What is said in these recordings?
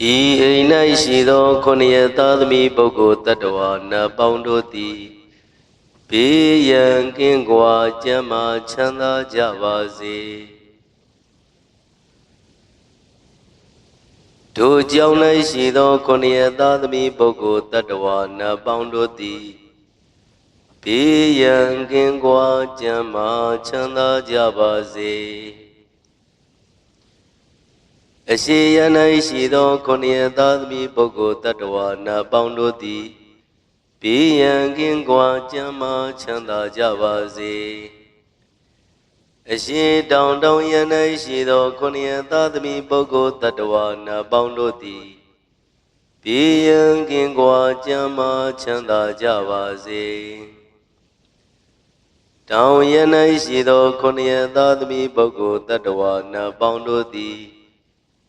ဤအိမ်၌ရှိသောခொနည်းသားသမီးပုဂ္ဂိုလ်တ attva နတ်ပေါင်းတို့သည်ဘေးရန်ကင်းကွာကျမ်းမာချမ်းသာကြပါစေတို့ကြောင့်၌ရှိသောခொနည်းသားသမီးပုဂ္ဂိုလ်တ attva နတ်ပေါင်းတို့သည်ဘေးရန်ကင်းကွာကျမ်းမာချမ်းသာကြပါစေ အရှိယ၌ရှိသောခொနည်းသားသမီးပုဂ္ဂိုလ်တ attva နာပေါင်းတို့သည်ဘေးရန်ကင်းကွာကျမ်းမာချမ်းသာကြပါစေအရှိတောင်တောင်ယ၌ရှိသောခொနည်းသားသမီးပုဂ္ဂိုလ်တ attva နာပေါင်းတို့သည်ဘေးရန်ကင်းကွာကျမ်းမာချမ်းသာကြပါစေတောင်ယ၌ရှိသောခொနည်းသားသမီးပုဂ္ဂိုလ်တ attva နာပေါင်းတို့သည်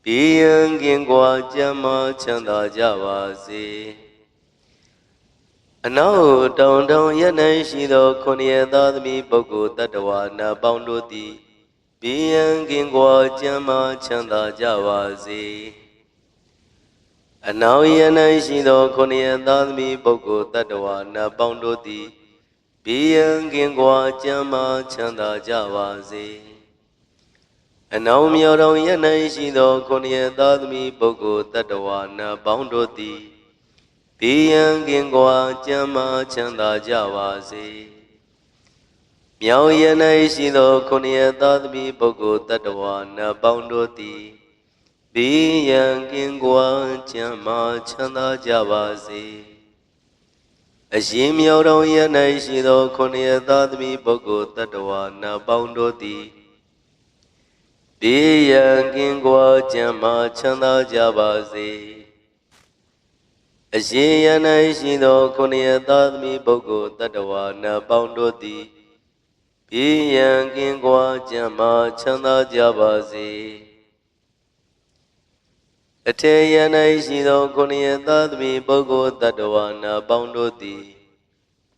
ဘီယံကင်ကွာကြမ်းမာချမ်းသာကြပါစေအနောက်တောင်တောင်ရ၌ရှိသောခொနည်းသားသမီးပုဂ္ဂိုလ်တ attva နာပေါင်းတို့သည်ဘီယံကင်ကွာကြမ်းမာချမ်းသာကြပါစေအနောက်ရ၌ရှိသောခொနည်းသားသမီးပုဂ္ဂိုလ်တ attva နာပေါင်းတို့သည်ဘီယံကင်ကွာကြမ်းမာချမ်းသာကြပါစေ အနောင်မြော်တော်ရ၌ရှိသောခொနည်းသားသမီးပုဂ္ဂိုလ်တ attva နာပေါင်းတို့သည်ဘေးရန်ကင်ကွာကျမ်းမာချမ်းသာကြပါစေမြောင်ရ၌ရှိသောခொနည်းသားသမီးပုဂ္ဂိုလ်တ attva နာပေါင်းတို့သည်ဘေးရန်ကင်ကွာကျမ်းမာချမ်းသာကြပါစေအရှင်မြော်တော်ရ၌ရှိသောခொနည်းသားသမီးပုဂ္ဂိုလ်တ attva နာပေါင်းတို့သည် ဘေးရန်ကင်းကွာကြမ်းမာချမ်းသာကြပါစေအရှင်ယ၌ရှိသောခုနှစ်ရသားသမီးပုဂ္ဂိုလ်တ attva နတ်ပေါင်းတို့သည်ဘေးရန်ကင်းကွာကြမ်းမာချမ်းသာကြပါစေအထေယ၌ရှိသောခုနှစ်ရသားသမီးပုဂ္ဂိုလ်တ attva နတ်ပေါင်းတို့သည်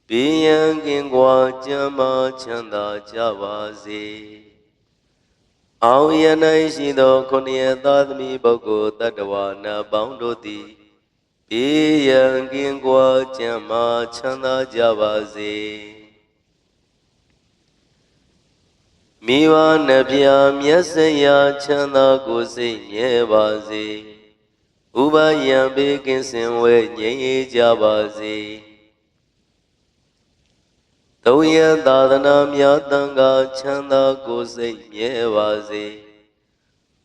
ဘေးရန်ကင်းကွာကြမ်းမာချမ်းသာကြပါစေ အောင်ရ၌ရှိသောခုနှစ်ရသားသမီးပုဂ္ဂိုလ်တ attva နာပေါင်းတို့သည်ဘေးရန်ကင်းကွာကြမ်းမာချမ်းသာကြပါစေမိဘနှဖျားမျက်စရာချမ်းသာကိုယ်စိတ်မြဲပါစေဥပယံဘေးကင်းစင်ဝဲငြိမ်းအေးကြပါစေ သုံးရသာသနာများတန်ခါချမ်းသာကိုယ်စိတ်မြဲပါစေ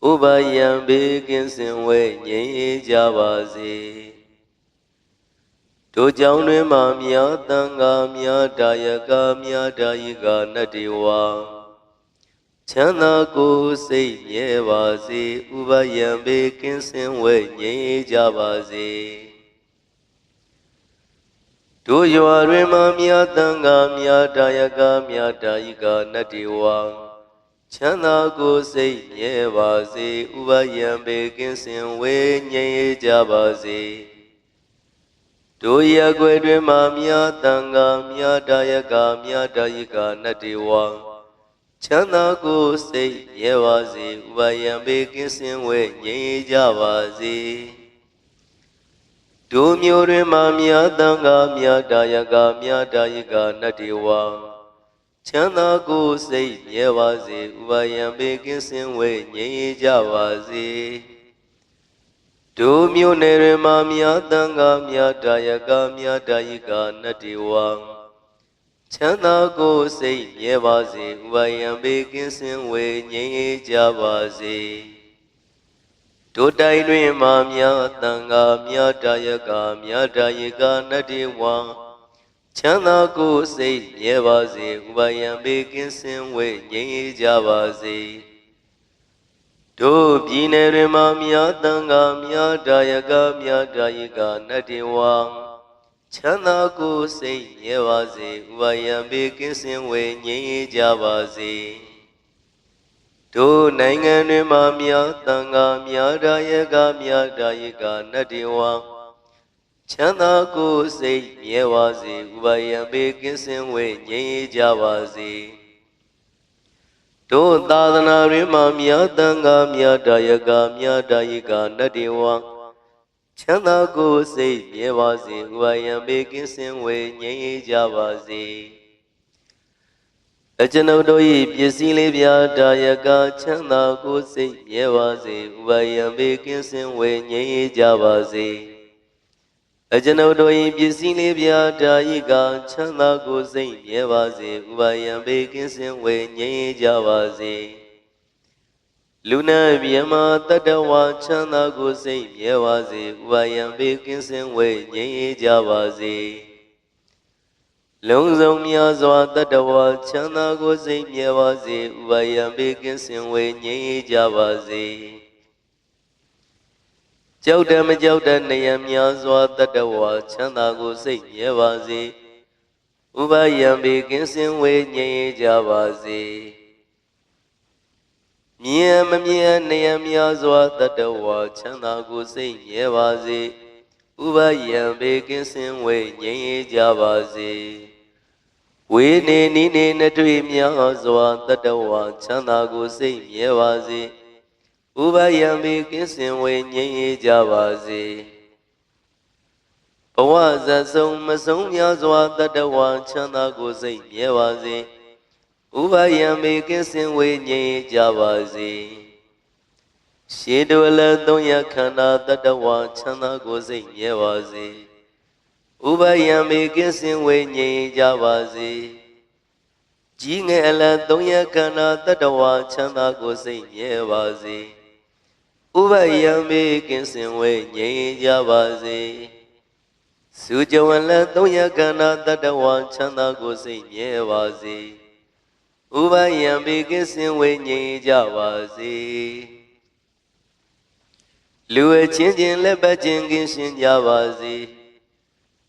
ဥပယံဘေးကင်းစင်ဝဲငြိမ်းအေးကြပါစေတို့ကြောင့်တွင်မှမြတ်တန်ခါမြတ်တာယကမြတ်တာယကနတ္တိဝါချမ်းသာကိုယ်စိတ်မြဲပါစေဥပယံဘေးကင်းစင်ဝဲငြိမ်းအေးကြပါစေ တို့ရွာတွင်မှမြတ်တန်ခါမြတ်တာယကမြတ်တာယကနတ္တိဝါချမ်းသာကိုယ်စိတ်မြဲပါစေဥပယံဘေကင်းစင်ဝေငြိမ်းအေးကြပါစေတို့ရကွယ်တွင်မှမြတ်တန်ခါမြတ်တာယကမြတ်တာယကနတ္တိဝါချမ်းသာကိုယ်စိတ်မြဲပါစေဥပယံဘေကင်းစင်ဝေငြိမ်းအေးကြပါစေ တို့မျိုးတွင်မှမြတ်တန်ခါမြတ်တာယကမြတ်တာယကနတ္တိဝါချမ်းသာကိုယ်စိတ်မြဲပါစေဥပါယံဘေကင်းစင်ဝေငြိမ်းအေးကြပါစေတို့မျိုးနယ်တွင်မှမြတ်တန်ခါမြတ်တာယကမြတ်တာယကနတ္တိဝါချမ်းသာကိုယ်စိတ်မြဲပါစေဥပါယံဘေကင်းစင်ဝေငြိမ်းအေးကြပါစေ တို့တိုင်းတွင်မှမြတ်တန်ခါမြတ်တာယကမြတ်တာယကနတ္တိဝါချမ်းသာကိုယ်စိတ်မြဲပါစေဥပါယံဘေကင်းစင်ဝေငြိမ်းအေးကြပါစေတို့ပြည်နယ်တွင်မှမြတ်တန်ခါမြတ်တာယကမြတ်တာယကနတ္တိဝါချမ်းသာကိုယ်စိတ်မြဲပါစေဥပါယံဘေကင်းစင်ဝေငြိမ်းအေးကြပါစေ တို့နိုင်ငံတွင်မှမြတ်တန်ခါမြတ်တာယကမြတ်တာယကနတ္တိဝါချမ်းသာကိုယ်စိတ်မြဲပါစေဥပါယံဘေကင်းစင်ဝေငြိမ်းအေးကြပါစေတို့သာသနာတွင်မှမြတ်တန်ခါမြတ်တာယကမြတ်တာယကနတ္တိဝါချမ်းသာကိုယ်စိတ်မြဲပါစေဥပါယံဘေကင်းစင်ဝေငြိမ်းအေးကြပါစေ အကျွန်ုပ်တို့၏ပစ္စည်းလေးပြာတာယကချမ်းသာကိုယ်စိတ်မြဲပါစေဥပါယံဘေကင်းစင်ဝေငြိမ်းအေးကြပါစေအကျွန်ုပ်တို့၏ပစ္စည်းလေးပြာတာယကချမ်းသာကိုယ်စိတ်မြဲပါစေဥပါယံဘေကင်းစင်ဝေငြိမ်းအေးကြပါစေလူနာမြမတတ္တဝါချမ်းသာကိုယ်စိတ်မြဲပါစေဥပါယံဘေကင်းစင်ဝေငြိမ်းအေးကြပါစေ လုံးစုံများစွာတတ္တဝါချမ်းသာကိုယ်စိတ်မြဲပါစေဥပါယံဘေကင်းစင်ဝေငြိမ်းအေးကြပါစေကြောက်တယ်မကြောက်တဲ့နေရများစွာတတ္တဝါချမ်းသာကိုယ်စိတ်မြဲပါစေဥပါယံဘေကင်းစင်ဝေငြိမ်းအေးကြပါစေမြင်မမြင်နေရများစွာတတ္တဝါချမ်းသာကိုယ်စိတ်မြဲပါစေဥပါယံဘေကင်းစင်ဝေငြိမ်းအေးကြပါစေ ဝေနေနိနေနတွေ့များစွာတတ္တဝါချမ်းသာကိုယ်စိတ်မြဲပါစေဥပါယံဘေကင်းစင်ဝေငြိမ်းအေးကြပါစေဘဝဇတ်ဆုံးမဆုံးများစွာတတ္တဝါချမ်းသာကိုယ်စိတ်မြဲပါစေဥပါယံဘေကင်းစင်ဝေငြိမ်းကြပါစေရှေတုအလသုံးရခန္ဓာတတ္တဝါချမ်းသာကိုယ်စိတ်မြဲပါစေ ဥပါယံဘေကင်းစင်ဝေငြိမ်းကြပါစေကြီးငယ်အလသုံးရခန္ဓာတတ္တဝါချမ်းသာကိုယ်စိတ်မြဲပါစေဥပါယံဘေကင်းစင်ဝေငြိမ်းကြပါစေစုကြဝလသုံးရခန္ဓာတတ္တဝါချမ်းသာကိုယ်စိတ်မြဲပါစေဥပယံဘေကင်းစင်ဝေငြိမ်းကြပါစေလူအချင်းချင်းလက်ပတ်ချင်းကင်းရှင်းကြပါစေ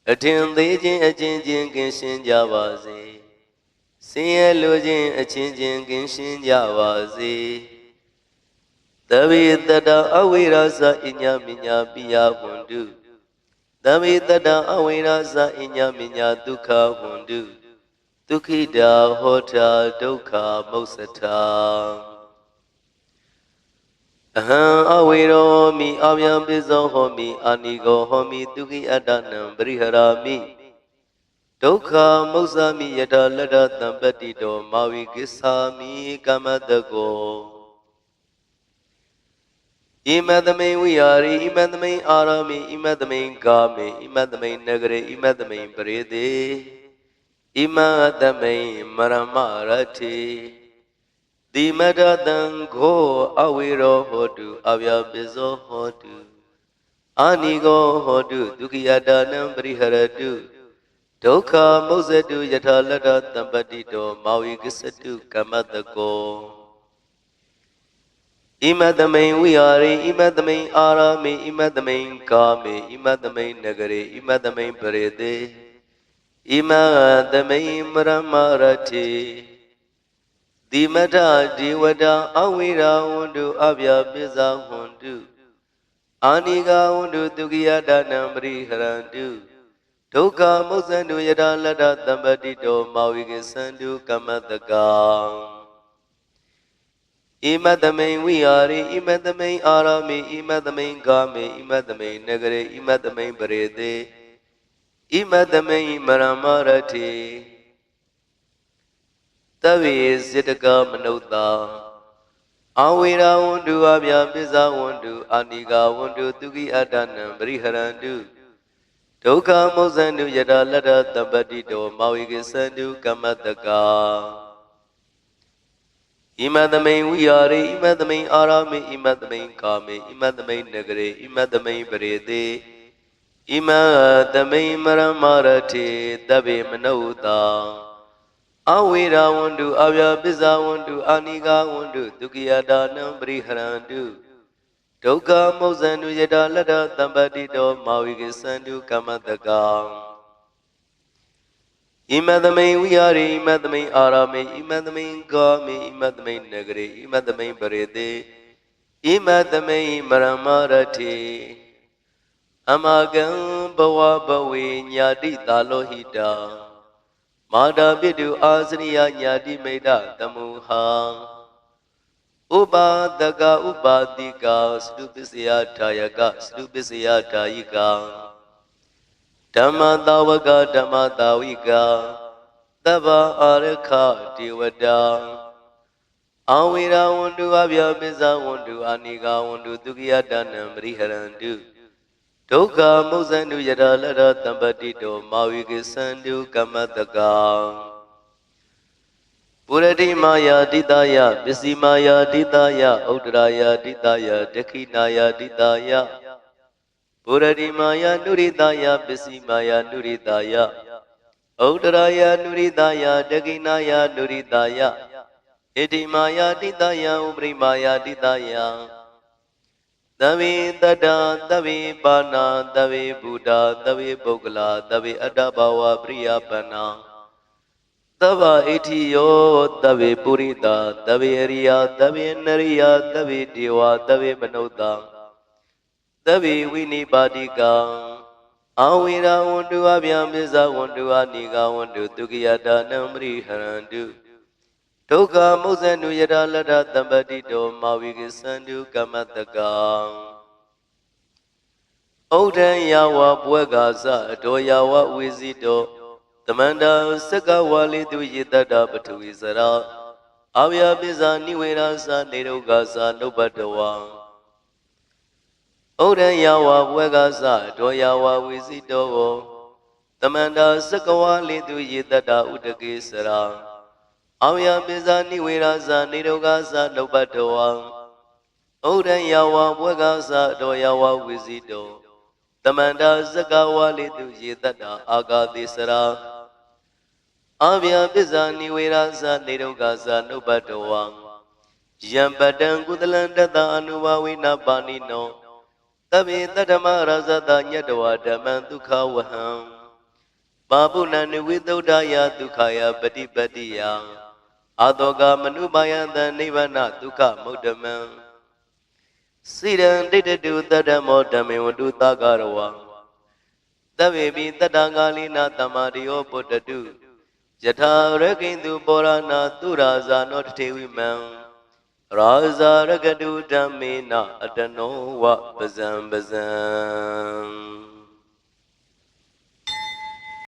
အထင်သေးခြင်းအချင်းချင်းကင်းရှင်းကြပါစေဆင်းရဲလိုခြင်းအချင်းချင်းကင်းရှင်းကြပါစေသဗ္ဗေတတအဝိရဇအညမညာပိယဝန္တုသဗ္ဗေတတအဝိရဇအညမညာဒုက္ခဝန္တုဒုက္ခိတာဟောတာဒုက္ခမုစ္စတာ အဟံအဝေရောမိအဗျံပိဇောဟောမိအာနိကောဟောမိဒုက္ခိအတ္တနံပရိဟရာမိဒုက္ခမုစ္ဆာမိယတလတ္တတံပတ္တိတောမာဝိကိစ္ဆာမိကမ္မတကောဣမသမိန်ဝိဟာရိဣမသမိန်အာရမိဣမသမိန်ကာမေဣမသမိန်နဂရေဣမသမိန်ပရိသေဣမသမိန်မရမရတိ တိမတတံခောအဝေရောဟောတုအဗျာပိဇောဟောတုအာနိကောဟောတုဒုက္ခိယတာနံပရိဟရတုဒုက္ခမုစ္စတုယထာလတ္တတံပတ္တိတောမာဝိကစ္စတုကမ္မတကောဣမသမိန်ဝိဟာရိဣမသမိန်အာရမေဣမသမိန်ကာမေဣမသမိန်နဂရေဣမသမိန်ပရိသေဣမသမိန်မရမရတိ တိမထဒီဝတအဝိရာဝန္တုအဗျာပိဇာဝန္တုအာနိကဝန္တုတုကိယဒါနံပရိဟရန္တုဒုက္ခမုစ္ဆန္တုယထာလတ္တသမ္ပတိတောမာဝိကေသန္တုကမ္မတကံဣမတမိန်ဝိဟာရိဣမတမိန်အာရမေဣမတမိန်ကာမေဣမတမိန်နဂရေဣမတမိန်ပရေသေဣမတမိန်မရမရတိ တဝိစေတကမနုဿာအဝေရာဝန္တုအဗျာပိဇာဝန္တုအာနိကာဝန္တုသူကိအတ္တနံပရိဟရန္တုဒုက္ခမုဇ္ဇန္တုယတလတ္တတပ္ပတိတောမောဝိကိသန္တုကမ္မတကာဣမသမိန်ဝိဟာရိဣမသမိန်အာရမေဣမသမိန်ကာမေဣမသမိန်နဂရေဣမသမိန်ပရေသေဣမသမိန်မရမရတိတဗ္ဗေမနုဿာ အဝေရာဝန္တုအဗျာပစ္ဆဝန္တုအာနိကာဝန္တုဒုက္ခိယတာနံပရိဟရန္တုဒုက္ခမုဇ္ဇန္တုယတာလတ္တတံပတိတောမာဝိကေသန္တုကမ္မတကံဣမသမိန်ဝိဟာရိဣမသမိန်အာရမေဣမသမိန်ကာမေဣမသမိန်နဂရေဣမသမိန်ပရိသေဣမသမိန်မရမရတိအမကံဘဝဘဝေညာတိတာလောဟိတာ မာတာပိတုအာစရိယညာတိမိတ်တတမုဟာဥပါဒကဥပါတိကသတုပစ္စယထာယကသတုပစ္စယထာယိကဓမ္မတာဝကဓမ္မတာဝိကသဗ္ဗအာရခဒေဝတာအဝိရာဝန္တုအဗျာပိဇဝန္တုအာနိကဝန္တုဒုက္ခိယတနံပရိဟရန္တု ဒုက္ခမုဇ္ဇန္တုယရလရတံပတိတောမာဝိကိသန္တုကမ္မတကံပုရတိမာယာတိတယပစ္စည်းမာယာတိတယဥဒ္ဒရာယာတိတယဒက္ခိနာယာတိတယပုရတိမာယာနုရိတယပစ္စည်းမာယာနုရိတယဥဒ္ဒရာယာနုရိတယဒက္ခိနာယာနုရိတယဣတိမာယာတိတယဥပရိမာယာတိတယ သဗ္ဗေတတ္တသဗ္ဗေပါဏာသဗ္ဗေဘုဒ္ဓသဗ္ဗေပုဂ္ဂလာသဗ္ဗေအတ္တဘာဝပရိယပဏ္ဏသဗ္ဗဣတိယောသဗ္ဗေပုရိတာသဗ္ဗေအရိယသဗ္ဗေနရိယသဗ္ဗေဒေဝသဗ္ဗေမနုဿာသဗ္ဗေဝိနိပါတိကံအဝိရာဝန္တုအဗျံပစ္စဝန္တုအနိကဝန္တုဒုက္ခယတာနံပရိဟရန္တု ဒုက္ခမုဇ္ဇနုယရလတ္တသမ္ပတိတောမာဝိကိသန္တုကမ္မတကံဩဒံယဝဘွဲကာသအတောယဝဝေစီတောသမန္တာစက္ကဝါလိတုယေတတ္တပထဝီစရာအာဝယပိဇာနိဝေရာသနေရုဂါသနုပတဝံဩဒံယဝဘွဲကာသအတောယဝဝေစီတောသမန္တာစက္ကဝါလိတုယေတတ္တဥဒကေစရာ အောင်ယပိဇာနိဝေရာဇာနေရုဂသလုပ္ပတဝံဩဒံယဝဘွေကသတောယဝဝိဇိတောတမန္တာဇကဝါလိတုယေတတအာဂာတိစရာအဗျာပိဇာနိဝေရာဇာနေရုဂသနုပ္ပတဝံယံပတံကုသလံတတအနုဘဝိနာပါဏိနောတဗေတတ္တမရဇတညတဝဓမ္မံဒုက္ခဝဟံပါပုဏ္ဏဝိသုဒ္ဓယဒုက္ခယပฏิပတ္တိယ အာတောကမနုပါယံတနိဗ္ဗာနဒုက္ခမုဒ္ဓမံစိရံဒိဋ္ဌတုတတ္တမောဓမ္မေဝတုသကရဝံတဗ္ဗေပိတတ္တဂါလိနာတမ္မာရိယောပုတ္တတုယထာရကိန္တုပောရဏသူရာဇာနောတထေဝိမံရာဇာရကတုဓမ္မေနအတနောဝပဇံပဇံ